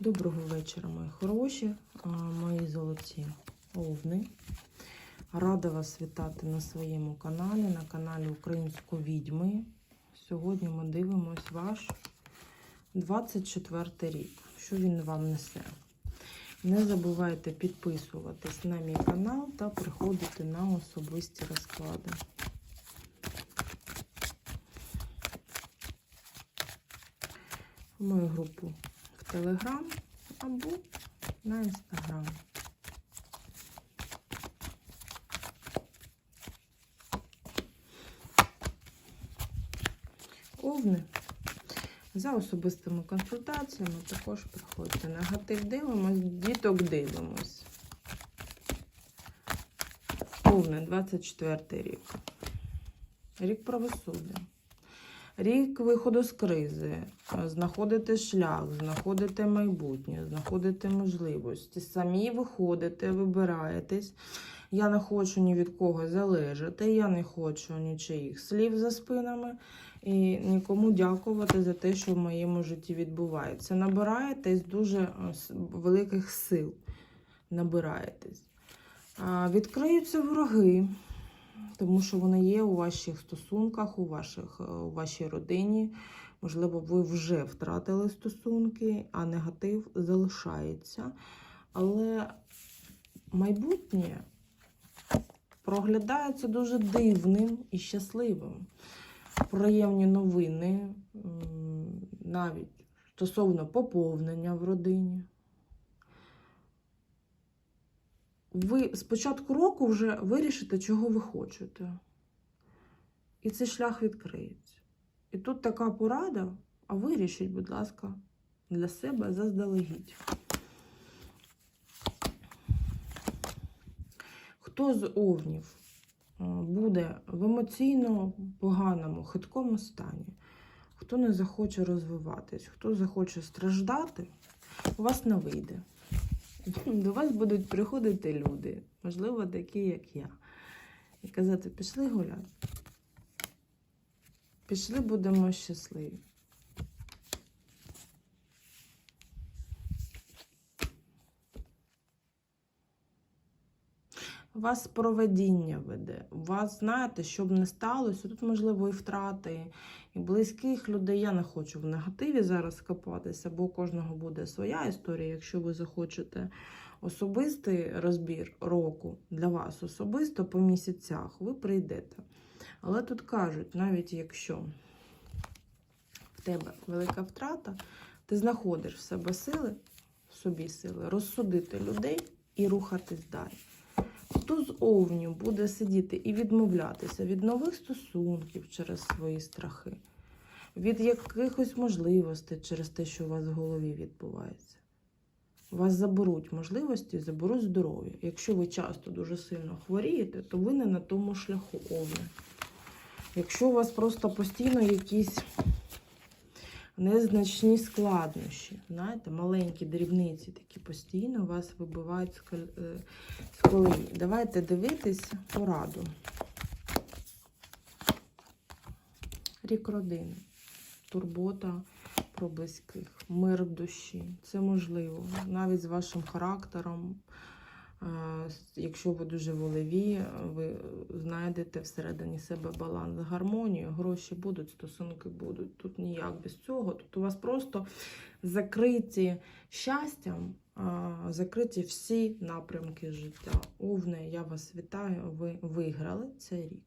Доброго вечора, мої хороші, мої золоті овни. Рада вас вітати на своєму каналі, на каналі Української відьми. Сьогодні ми дивимось ваш 24 рік. Що він вам несе? Не забувайте підписуватись на мій канал та приходити на особисті розклади. Мою групу Телеграм або на Інстаграм. Овни. За особистими консультаціями також приходьте. Негатив дивимось, діток дивимось. Овни, 24 рік. Рік правосуддя. Рік виходу з кризи, знаходити шлях, знаходити майбутнє, знаходити можливості. Самі виходите, вибираєтесь. Я не хочу ні від кого залежати, я не хочу нічиїх слів за спинами і нікому дякувати за те, що в моєму житті відбувається. Набираєтесь дуже е, великих сил. Набираєтесь. Відкриються вороги, тому що вони є у ваших стосунках, у, ваших, е, у вашій родині. Можливо, ви вже втратили стосунки, а негатив залишається. Але майбутнє проглядається дуже дивним і щасливим. Приємні новини, навіть стосовно поповнення в родині. Ви з початку року вже вирішите, чого ви хочете. І цей шлях відкриється. І тут така порада, а вирішіть, будь ласка, для себе заздалегідь. Хто з овнів е, буде в емоційно поганому, хиткому стані, хто не захоче розвиватись, хто захоче страждати, у вас не вийде. До вас будуть приходити люди, можливо, такі, як я, і казати, пішли гуляти. Пішли, будемо щасливі. Вас проведіння веде. Вас, знаєте, щоб не сталося, тут, можливо, і втрати, і близьких людей. Я не хочу в негативі зараз копатися, бо у кожного буде своя історія. Якщо ви захочете особистий розбір року для вас особисто по місяцях, ви прийдете. Але тут кажуть, навіть якщо в тебе велика втрата, ти знаходиш в себе сили, в собі сили, розсудити людей і рухатись далі. Хто з овнів буде сидіти і відмовлятися від нових стосунків через свої страхи, від якихось можливостей через те, що у вас в голові відбувається. Вас заберуть можливості, заберуть здоров'я. Якщо ви часто дуже сильно хворієте, то ви не на тому шляху овни. Якщо у вас просто постійно якісь незначні складнощі, знаєте, маленькі дрібниці такі постійно вас вибивають з е, колії. Давайте дивитись пораду. Рік родини, турбота про близьких, мир в душі. Це можливо. Навіть з вашим характером. Е, Якщо ви дуже волеві, ви знайдете всередині себе баланс, гармонію, гроші будуть, стосунки будуть. Тут ніяк без цього. Тут у вас просто закриті щастям, закриті всі напрямки життя. Овне, я вас вітаю, ви виграли цей рік.